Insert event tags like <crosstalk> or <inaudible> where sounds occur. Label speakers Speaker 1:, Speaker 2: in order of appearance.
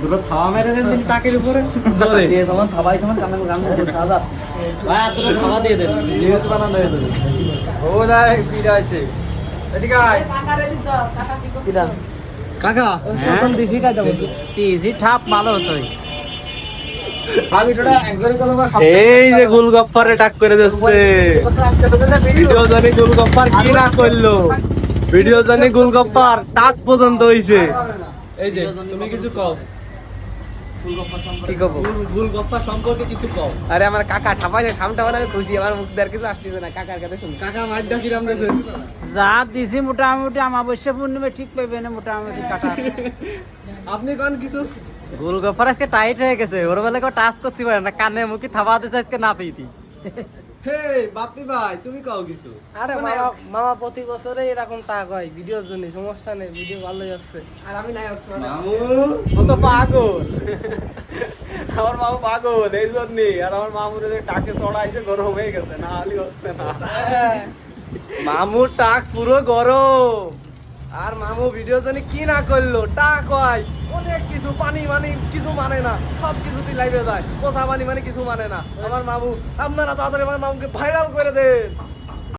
Speaker 1: দুটো থাওয়া মেরে দেন দিন টাকের উপরে। জোরে।
Speaker 2: দিয়ে তখন খাবাই সময় কামে গান করতে দাদা
Speaker 1: ভাই আর দুটো খাওয়া দিয়ে দেন। নিউজ বানানো হয়ে যাবে
Speaker 3: ও না পিড়া আছে এদিকে আয়
Speaker 2: কিরা?
Speaker 1: কাকা?
Speaker 2: সতন দিছি কাই দেবো।
Speaker 4: তিসি ঠাপ ভালো হতোই।
Speaker 2: আমি ছোটা একজনই কথা বলা
Speaker 3: এই যে গোলগপ্পারে টাক করে দিচ্ছে। ভিডিও জানি গোলগপ্পার কি না করল। ভিডিও জানি গোলগপ্পার টাক পর্যন্ত হইছে।
Speaker 1: এই যে তুমি কিছু কও
Speaker 2: কি করব
Speaker 1: গোলগপ্পা সম্পর্কে কিছু কও
Speaker 2: আরে আমার কাকা ঠাপাইছে ঠামটা খুশি। আমার মুখ দেয়ার কিছু আসতেছে না। কাকার কাছে শুনি
Speaker 1: কাকা মাছ ডাকি
Speaker 4: যা দিছি মোটামুটি আমাবস্যা পূর্ণিমা ঠিক পাইবে না মোটামুটি কাকা। <laughs>
Speaker 1: আপনি কোন কিছু?
Speaker 5: গোলগপ্পার আজকে টাইট হয়ে গেছে। ওর বেলা কেউ টাচ করতে পারে না। কানে মুখে থাবা দিছে আজকে না পেয়েছি
Speaker 1: হে বাপি ভাই তুমি কও কিছু?
Speaker 2: আরে মামা মামা প্রতি বছরে এরকম টাক হয় ভিডিওর জন্য সমস্যা নেই ভিডিও ভালো যাচ্ছে আর আমি নাই
Speaker 1: মামু?
Speaker 3: ও তো পাগল। <laughs> আমার মামু পাগল এই জন্যই আর আমার মামুর যে টাকে চড়াইছে গরম হয়ে গেছে না হলে হচ্ছে না। মামুর টাক পুরো গরম। আর মামু ভিডিও জানি কি না করল টাক হয়। অনেক কিছু পানি মানে কিছু মানে না সব কিছুতেই লাইভে যায়। পোষা পানি মানে কিছু মানে না। আমার মামু আপনারা তাড়াতাড়ি আমার মামুকে ভাইরাল করে দেন।